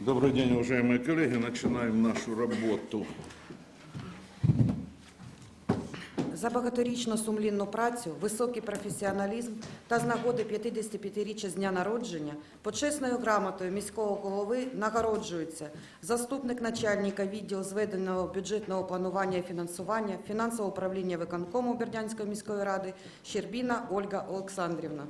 Добрый день, уважаемые коллеги. Начинаем нашу работу. За багаторічну сумлінну працю, високий професіоналізм та з нагоди 55-річчя з дня народження почесною грамотою міського голови нагороджується заступник начальника відділу зведеного бюджетного планування і фінансування фінансового управління виконкому Бердянської міської ради Щербіна Ольга Олександрівна.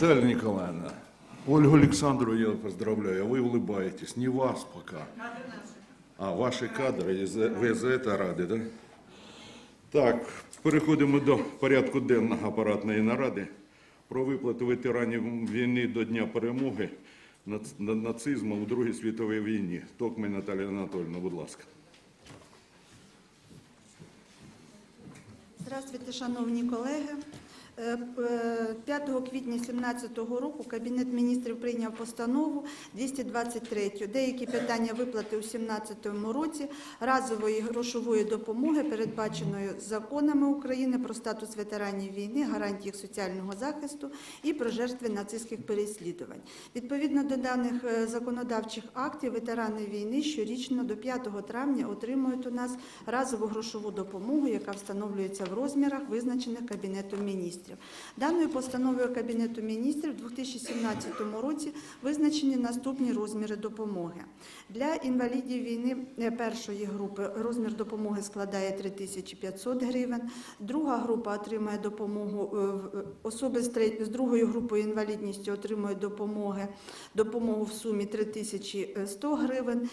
Наталья Николаевна, Ольгу Александру я поздравляю, а вы улыбаетесь. Не вас пока. А, ваші кадри, ви за це раді, да? Так, переходимо до порядку денного апаратної наради про виплату ветеранів війни до Дня перемоги нац- на- нацизму у Другій світовій війні. Токмай Наталія Анатольовна, будь ласка. Здравствуйте, шановні колеги. Е, п- 5 квітня 2017 року Кабінет міністрів прийняв постанову 223 деякі питання виплати у 2017 році разової грошової допомоги, передбаченої законами України про статус ветеранів війни, гарантії їх соціального захисту і про жертви нацистських переслідувань. Відповідно до даних е, законодавчих актів, ветерани війни щорічно до 5 травня отримують у нас разову грошову допомогу, яка встановлюється в розмірах, визначених Кабінетом міністрів. Даною постановою Кабінету міністрів у 2017 році визначені наступні розміри допомоги. Для інвалідів війни е, першої групи розмір допомоги складає 3500 гривень, друга група отримує допомогу, е, особи з з другою групою інвалідністю отримують допомоги, допомогу в сумі 3100 гривень,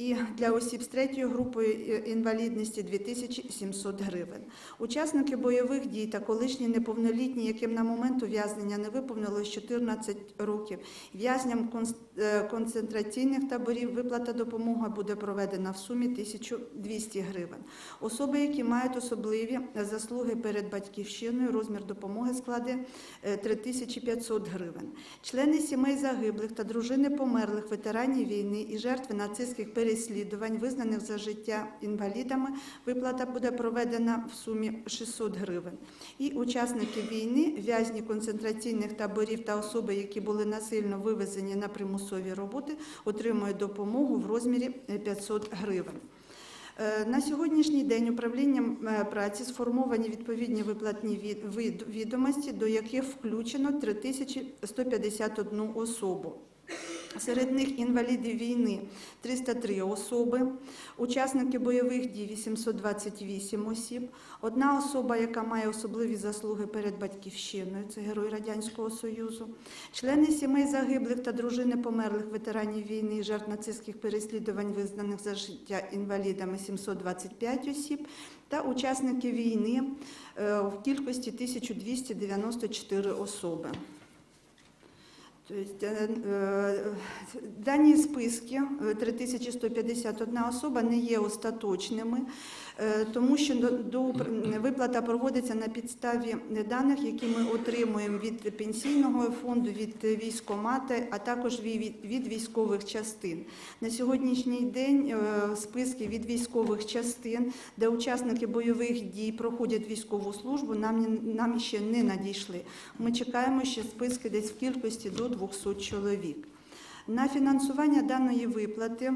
і для осіб з третьою групою е, інвалідності 2700 гривень. Учасники бойових дій та колишні неповнолітні, яким на момент ув'язнення не виповнилось 14 років, в'язням е, концентраційних таборів виплата допомоги буде проведена в сумі 1200 гривень. Особи, які мають особливі заслуги перед батьківщиною, розмір допомоги складе е, 3500 гривень. Члени сімей загиблих та дружини померлих ветеранів війни і жертви нацистських переслідувань, визнаних за життя інвалідами, виплата буде проведена в сумі 600 гривень. І учасники війни, в'язні концентраційних таборів та особи, які були насильно вивезені на примусові роботи, отримують допомогу в розмірі е, 500 гривень. Е, На сьогоднішній день управлінням е, праці сформовані відповідні виплатні від- від- відомості, до яких включено 3151 особу. Серед них інваліди війни 303 особи, учасники бойових дій 828 осіб, одна особа, яка має особливі заслуги перед батьківщиною, це герой Радянського Союзу, члени сімей загиблих та дружини померлих ветеранів війни і жертв нацистських переслідувань, визнаних за життя інвалідами 725 осіб, та учасники війни е, в кількості 1294 особи. Тобто, е, е, дані списки е, 3151 особа не є остаточними, тому що до, виплата проводиться на підставі даних, які ми отримуємо від пенсійного фонду, від військомати, а також від, військових частин. На сьогоднішній день е, списки від військових частин, де учасники бойових дій проходять військову службу, нам, ще не надійшли. Ми чекаємо ще списки десь в кількості до 200 чоловік. На фінансування даної виплати е,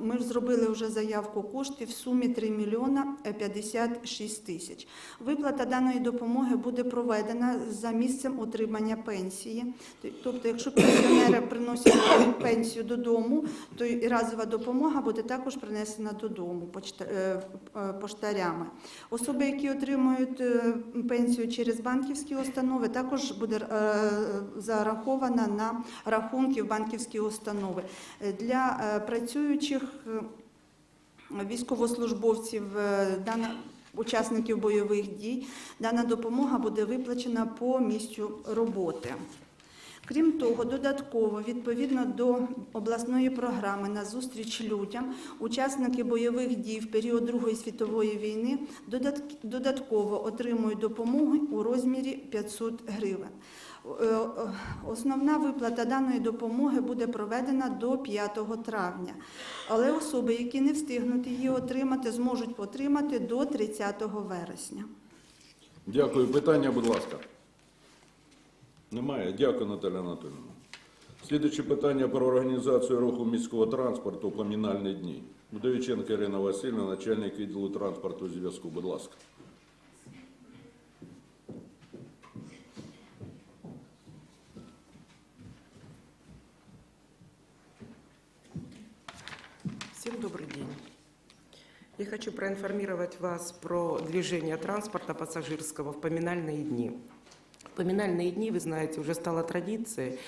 ми ж зробили вже заявку коштів в сумі 3 мільйона 56 тисяч. Виплата даної допомоги буде проведена за місцем отримання пенсії. Тобто, якщо пенсіонери приносять пенсію додому, то і разова допомога буде також принесена додому е, е, поштарями. Особи, які отримують е, пенсію через банківські установи, також буде е, зарахована на рахунки в банківські установи. Е, Для е, працюючих е, військовослужбовців, е, учасників бойових дій, дана допомога буде виплачена по місцю роботи. Крім того, додатково, відповідно до обласної програми на зустріч людям, учасники бойових дій в період Другої світової війни додатково отримують допомогу у розмірі 500 гривень. Е, е, Основна виплата даної допомоги буде проведена до 5 травня, але особи, які не встигнуть її отримати, зможуть отримати до 30 вересня. Дякую. Питання, будь ласка. Немає. Дякую, Наталя Анатолійовна. Слідуюче питання про організацію руху міського транспорту у помінальні дні. Удовіченко Ірина Васильівна, начальник відділу транспорту зв'язку. Будь ласка. Хочу проинформировать вас про движение транспорта пассажирского в поминальные дни. В поминальные дни, вы знаете, уже стала традицией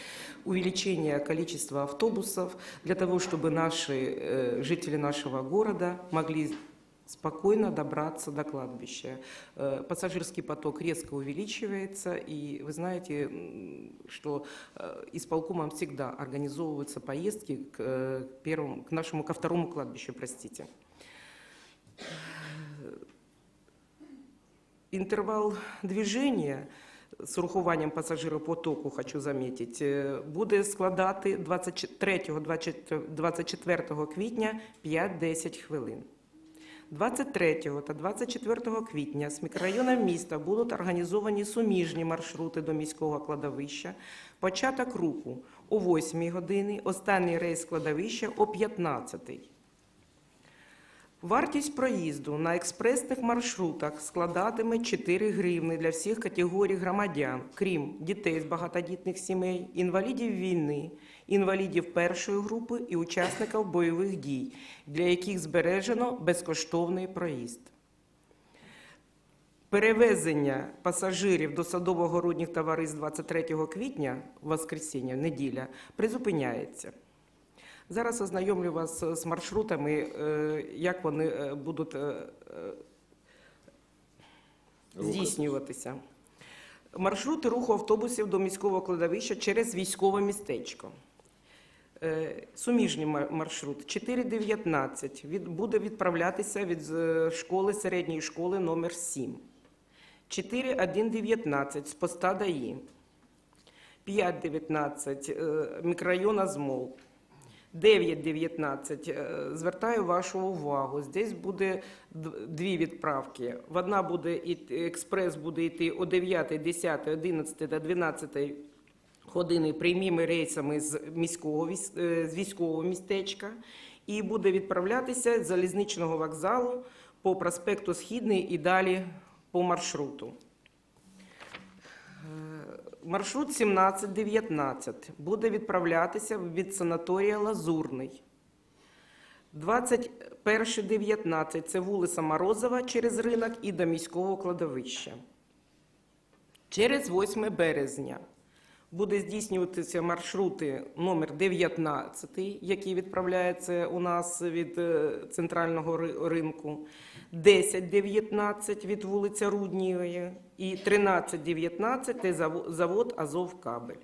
увеличения количества автобусов для того, чтобы наши э, жители нашего города могли спокойно добраться до кладбища. Э, Пассажирский поток резко увеличивается, и вы знаете, что э, исполкомом всегда организовываются поездки к, первому, к нашему, ко второму кладбищу, простите. Интервал движения з урахуванням пасажиропотоку, хочу замітити, е, буде складати 23-24 квітня 5-10 хвилин. 23 та 24 квітня з мікрорайоном міста будуть організовані суміжні маршрути до міського кладовища. Початок руху о 8 годині, останній рейс кладовища о 15. Вартість проїзду на експресних маршрутах складатиме 4 гривни для всіх категорій громадян, крім дітей з багатодітних сімей, інвалідів війни, інвалідів першої групи і учасників бойових дій, для яких збережено безкоштовний проїзд. Перевезення пасажирів до садово-городніх товариств 23 квітня, воскресіння, неділя, призупиняється. Зараз ознайомлю вас з маршрутами, е, як вони е, будуть е, е, здійснюватися. Маршрути руху автобусів до міського кладовища через військове містечко. Е, Суміжний маршрут 4.19 буде відправлятися від е, школи середньої школи номер 7. 4.1.19 з поста ДАІ. 5.19 е, мікрорайон Азмол. 9.19. Е, Звертаю вашу увагу. Здесь буде дві відправки. Одна буде експрес буде йти о 9, 10, 11 та 12 години прямими рейсами з міського е, з військового містечка і буде відправлятися з залізничного вокзалу по проспекту Східний і далі по маршруту. Маршрут 17-19 буде відправлятися від санаторія Лазурний. 21-19 це вулиця Морозова через ринок і до міського кладовища. Через 8 березня буде здійснюватися маршрути номер 19, який відправляється у нас від е, центрального ри- ринку, 10-19 від вулиці Руднієвої і 13-19 це заво- завод Азовкабель.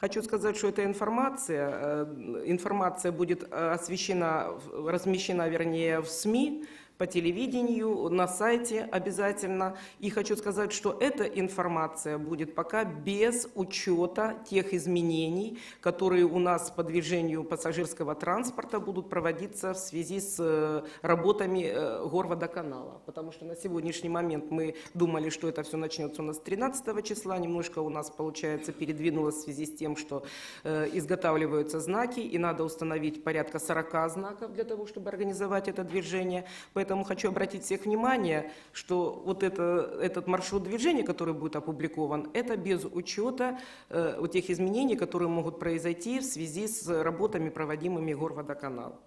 Хочу сказать, что эта информация, э, информация будет э, освещена, в- размещена, вернее, в СМИ, по телевидению, на сайте обязательно. И хочу сказать, что эта информация будет пока без учета тех изменений, которые у нас по движению пассажирского транспорта будут проводиться в связи с э, работами э, горводоканала. Потому что на сегодняшний момент мы думали, что это все начнется у нас 13 числа, немножко у нас, получается, передвинулось в связи с тем, что э, изготавливаются знаки, и надо установить порядка 40 знаков для того, чтобы организовать это движение. Поэтому хочу обратить всех внимание, что вот это, этот маршрут движения, который будет опубликован, это без учета э, вот тех изменений, которые могут произойти в связи с работами, проводимыми Горводоканалом.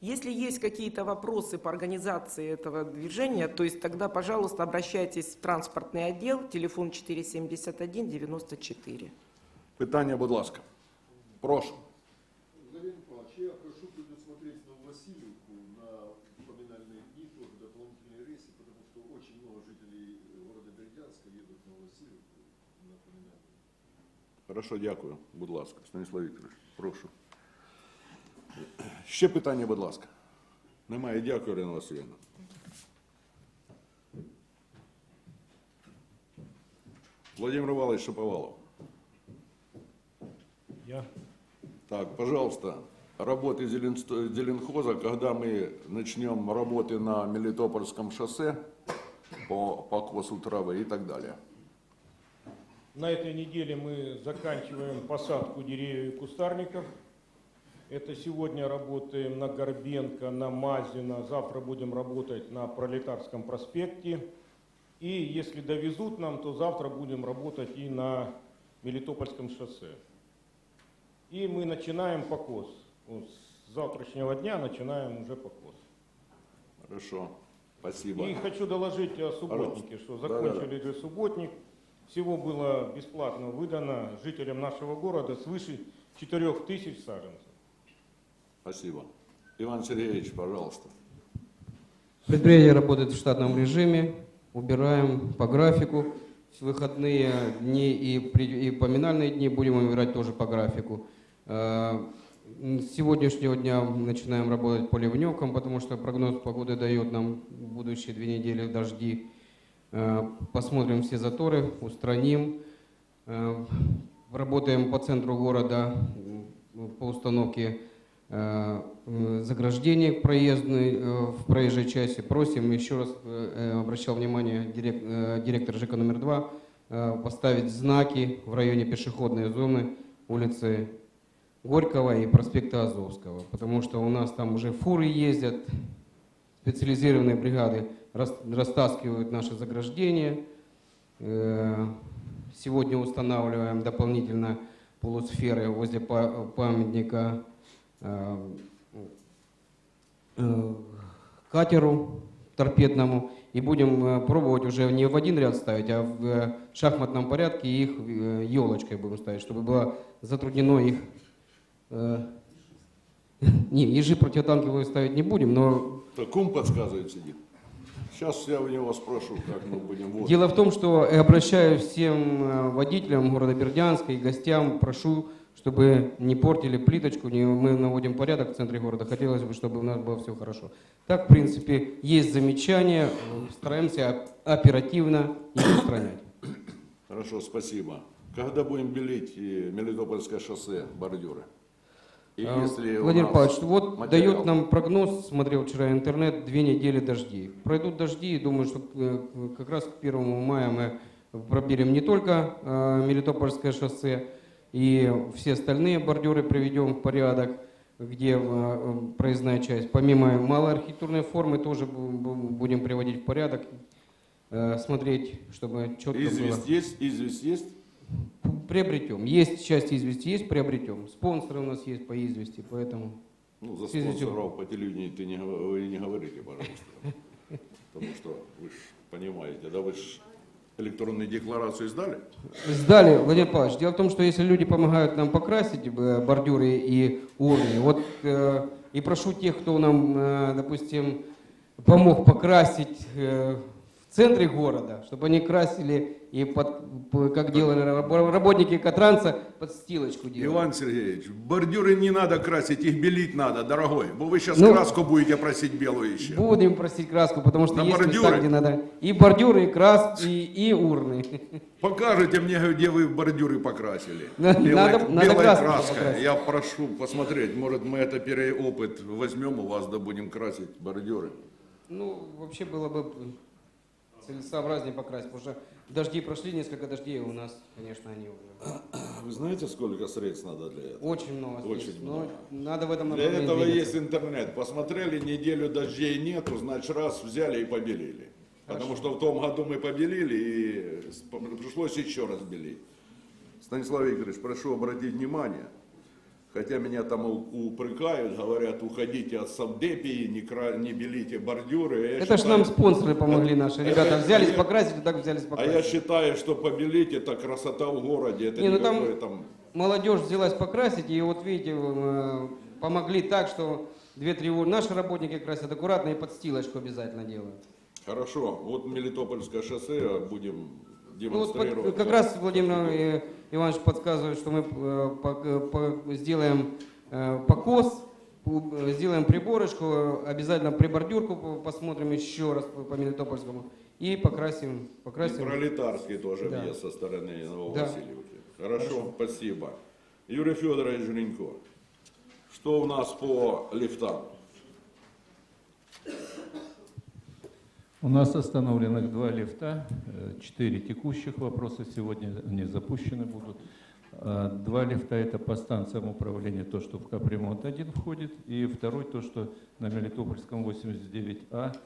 Если есть какие-то вопросы по организации этого движения, то есть тогда, пожалуйста, обращайтесь в транспортный отдел, телефон 471 94. Питання, будь ласка. Прошу. Владимир Павлович, я прошу предусмотреть на Васильевку на поминальные дни тоже дополнительные рейсы, потому что очень много жителей города Бердянска едут на Васильевку на поминальные. Хорошо, дякую. Будь ласка, Станіслав Вікторович, прошу. Ще питання, будь ласка. Немає. Дякую, Ірина Васильівна. Владимир Іванович Шаповалов. Я. Так, пожалуйста, работы Зеленсто- Зеленхоза, когда мы начнем работы на Мелитопольском шоссе по покосу травы и так далее. На этой неделе мы заканчиваем посадку деревьев и кустарников. Это сегодня работаем на Горбенко, на Мазина, завтра будем работать на Пролетарском проспекте. И если довезут нам, то завтра будем работать и на Мелитопольском шоссе. И мы начинаем покос. Вот С завтрашнего дня начинаем уже покос. Хорошо, спасибо. И хочу доложить о субботнике, что Да-да-да. закончили же субботник. Всего было бесплатно выдано жителям нашего города свыше 4000 саженцев. Спасибо. Иван Сергеевич, пожалуйста. Предприятие работает в штатном режиме, убираем по графику. В выходные дни и, и поминальные дни будем убирать тоже по графику. Э, С сегодняшнего дня начинаем работать по ливневкам, потому что прогноз погоды дает нам в будущие две недели дожди. Э, Посмотрим все заторы, устраним. Э, Работаем по центру города по установке э, заграждений проездной, в проезжей части. Просим еще раз, обращал внимание дирек- директор ЖК номер два, э, поставить знаки в районе пешеходной зоны улицы Горького и проспекта Азовского, потому что у нас там уже фуры ездят, специализированные бригады растаскивают наши заграждения. Э, Сегодня устанавливаем дополнительно полусферы возле па- памятника э, э, катеру торпедному и будем пробовать уже не в один ряд ставить, а в шахматном порядке их елочкой будем ставить, чтобы было затруднено их. Не, ежи противотанковые ставить не будем, но Так кум подсказывает сидит. Сейчас я у него спрошу, как мы будем. Вот. Дело в том, что я обращаюсь всем э, водителям города Бердянска и гостям, прошу, чтобы не портили плиточку, не, мы наводим порядок в центре города, хотелось бы, чтобы у нас было все хорошо. Так, в принципе, есть замечания, стараемся оперативно их устранять. Хорошо, спасибо. Когда будем белить э, Мелитопольское шоссе, бордюры? И А, если Владимир Павлович, вот материал- дает нам прогноз, смотрел вчера интернет, две недели дождей. Пройдут дожди, и думаю, что э, как раз к 1 мая мы проберем не только э, Мелитопольское шоссе, и все остальные бордюры приведем в порядок, где э, проездная часть. Помимо малой архитектурной формы тоже бу- бу- будем приводить в порядок, э, смотреть, чтобы четко было. Известь есть, известь есть. Приобретем. Есть часть извести, есть приобретем. Спонсоры у нас есть по извести, поэтому... Ну, за спонсоров по телевидению ты не, вы не говорите, пожалуйста. Потому что вы же понимаете, да, вы же электронную декларацию сдали? Сдали, Владимир Павлович. Дело в том, что если люди помогают нам покрасить э, бордюры и урны, вот э, и прошу тех, кто нам, э, допустим, помог покрасить э, в центре города, чтобы они красили и под, по- как делали раб- работники Катранца, подстилочку делали. Иван Сергеевич, бордюры не надо красить, их белить надо, дорогой. Бо вы сейчас Ну, краску будете просить белую еще. Будем просить краску, потому что На есть места, бордюры? где надо и бордюры, и крас, и, и урны. Покажите мне, где вы бордюры покрасили. Белой, надо- белой краской. покрасить. Я прошу посмотреть, может мы это переопыт возьмем у вас, да будем красить бордюры. Ну, вообще было бы целесообразнее покрасить, потому что дожди прошли, несколько дождей у нас, конечно, они уже Вы знаете, сколько средств надо для этого? очень много. Очень здесь. много. Но надо в этом Для направлении этого двигаться. есть интернет. Посмотрели, неделю дождей нету, значит раз взяли и побелили. Потому что в том году мы побелили и пришлось еще раз белить. Станислав Игоревич, прошу обратить внимание, хотя меня там упрекают, говорят, уходите от Савдепии, не, кра- не белите бордюры. Я Это ж считаю- нам спонсоры помогли наши. Это- Ребята взялись, а я- покрасили, так взялись, А покрасили. я считаю, что побелить это красота в городе, это Не, ну там- там... Молодежь взялась покрасить, и вот видите, э, помогли так, что две-три наши работники красят аккуратно и подстилочку обязательно делают. Хорошо, вот Мелитопольское шоссе будем Ну вот под- как раз Владимир Иванович подсказывает, что мы э, по- э, по- сделаем э, покос, сделаем приборочку, обязательно прибордюрку по- посмотрим еще раз по, по Мелитопольскому и покрасим. И покрасим. пролетарский тоже Да. въезд со стороны Да. Нововасильевки. Хорошо, спасибо. Юрий Федорович Жренько, что у нас по лифтам? У нас остановленных два лифта, э, четыре текущих вопроса сегодня, они запущены будут. А, Два лифта это по станциям управления, то, что в капремонт один входит, и второй то, что на Мелитопольском 89А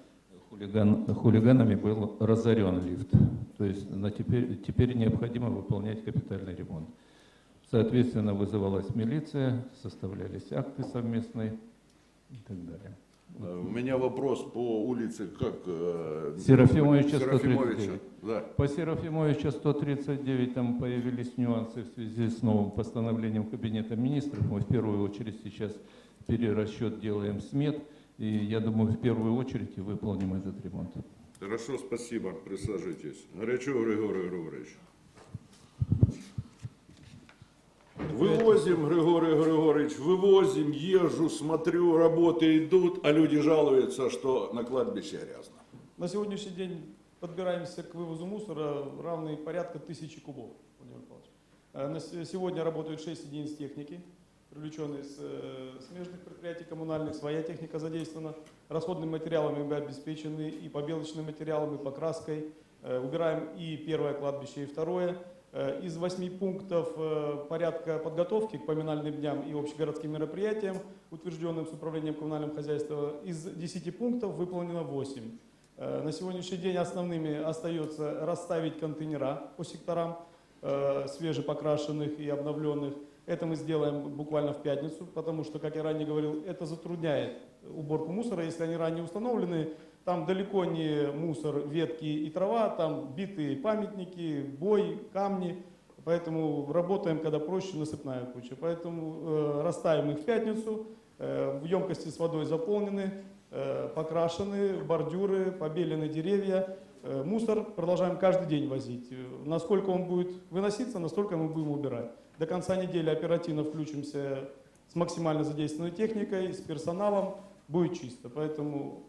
хулиган, хулиганами был разорен лифт. То есть на теперь, теперь необходимо выполнять капитальный ремонт. Соответственно, вызывалась милиция, составлялись акты совместные и так далее. Э, У меня вопрос по улице, как? э, Серафимовича Серафимовича, 139. да. По Серафимовича 139 там появились нюансы в связи с новым постановлением Кабинета министров. Мы в первую очередь сейчас перерасчет делаем смет, и я думаю, в первую очередь и выполним этот ремонт. Хорошо, спасибо. Присаживайтесь. Горячо, Григорий Григорьевич. Вывозим, Григорий Григорьевич, вывозим, езжу, смотрю, работы идут, а люди жалуются, что на кладбище грязно. На сегодняшний день подбираемся к вывозу мусора, равный порядка тысячи кубов, Владимир Павлович. Э, сегодня работают 6 единиц техники, привлеченные с э, смежных предприятий коммунальных, своя техника задействована. Расходными материалами мы обеспечены и побелочными материалами, и покраской. Э, Убираем и первое кладбище, и второе. Э, Из восьми пунктов э, порядка подготовки к поминальным дням и общегородским мероприятиям, утвержденным с управлением коммунального хозяйства, из 10 пунктов выполнено 8. Э, На сегодняшний день основными остается расставить контейнера по секторам свежепокрашенных и обновленных. Это мы сделаем буквально в пятницу, потому что, как я ранее говорил, это затрудняет уборку мусора. Если они ранее установлены, там далеко не мусор, ветки и трава, там битые памятники, бой, камни. Поэтому работаем, когда проще, насыпная куча. Поэтому э, расставим их в пятницу, э, в емкости с водой заполнены, э, покрашены, бордюры, побелены деревья. Э, Мусор продолжаем каждый день возить. Э, Насколько он будет выноситься, настолько мы будем убирать. До конца недели оперативно включимся с максимально задействованной техникой, с персоналом, будет чисто. Поэтому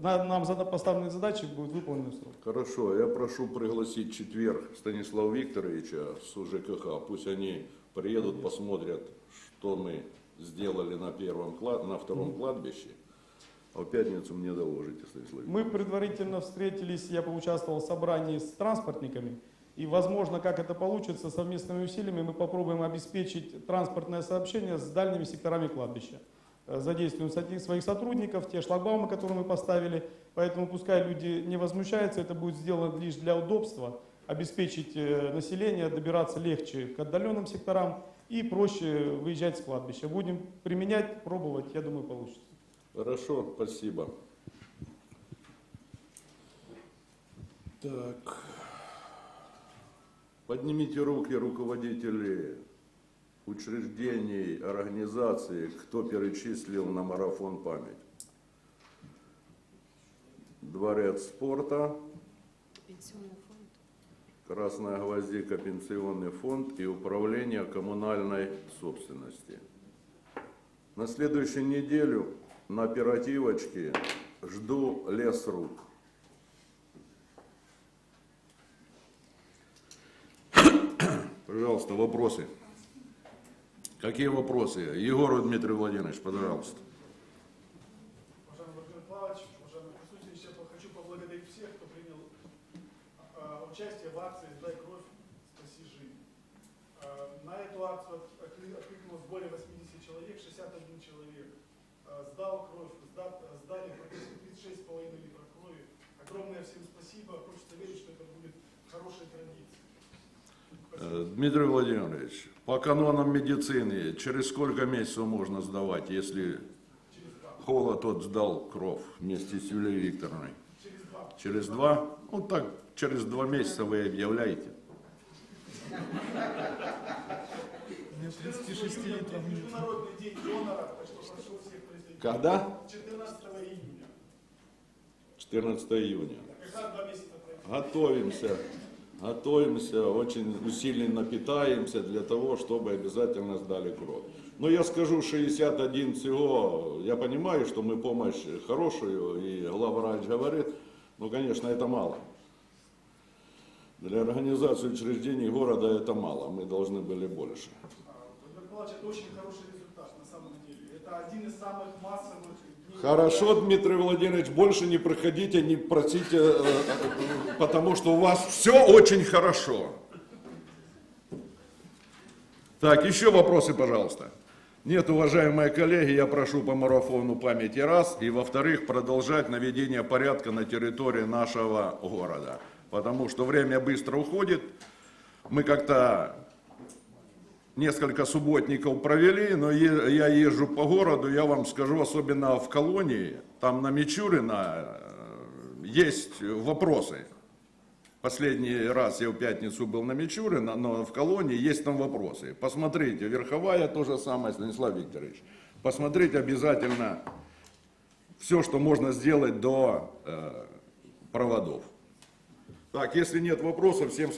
нам поставленные задачи будут выполнены в срок. Хорошо, я прошу пригласить в четверг Станислава Викторовича с УЖКХ. Пусть они приедут, посмотрят, что мы сделали на, первом, клад- на втором кладбище. А в пятницу мне доложите, Станислав Викторович. Мы предварительно встретились, я поучаствовал в собрании с транспортниками. И, возможно, как это получится, совместными усилиями мы попробуем обеспечить транспортное сообщение с дальними секторами кладбища. Э, Задействуем своих сотрудников, те шлагбаумы, которые мы поставили. Поэтому пускай люди не возмущаются, это будет сделано лишь для удобства. Обеспечить э, население, добираться легче к отдаленным секторам и проще выезжать с кладбища. Будем применять, пробовать, я думаю, получится. Хорошо, спасибо. Так. Поднимите руки, руководители учреждений, организаций, кто перечислил на марафон память. Дворец спорта, Красная гвоздика, пенсионный фонд и управление коммунальной собственности. На следующую неделю на оперативочке жду лесрук. Пожалуйста, вопросы. Какие вопросы? Егор Дмитрий Владимирович, пожалуйста. Уважаемый Владимир Павлович, уважаемые присутствующие, хочу поблагодарить всех, кто принял а, участие в акции «Сдай кровь, спаси жизнь». А, На эту акцию от- откли- откликнулось более 80 человек, 61 человек а, сдал кровь, сда- сдали практически 36,5 литров крови. Огромное всем спасибо. Хочется верить, что это будет хорошей традицией. Э, Дмитрий Владимирович, по канонам медицины, через сколько месяцев можно сдавать, если Холод тот сдал кровь вместе с Юлией Викторовной? Через два. Ну так, через два месяца вы объявляете. 36 литров. Международный день донора, так что прошу всех присоединиться. Когда? 14 июня. 14 июня. Готовимся, готовимся, очень усиленно питаемся для того, чтобы обязательно сдали кровь. Но я скажу, 61 всего, я понимаю, что мы помощь хорошую, и глава врач говорит, но, конечно, это мало. Для организации учреждений города это мало, мы должны были больше. Это очень хороший результат на самом деле. Это один из самых массовых. Хорошо, Дмитрий Владимирович, больше не приходите, не просите, э, потому что у вас все очень хорошо. Так, еще вопросы, пожалуйста. Нет, уважаемые коллеги, я прошу по марафону памяти раз, и во-вторых, продолжать наведение порядка на территории нашего города. Потому что время быстро уходит. Мы как-то несколько субботников провели, но я езжу по городу, я вам скажу, особенно в колонии, там на Мичурина э, есть вопросы. Последний раз я в пятницу был на Мичурина, но в колонии есть там вопросы. Посмотрите, Верховая то же самое, Станислав Викторович. Посмотрите обязательно все, что можно сделать до э, проводов. Так, если нет вопросов, всем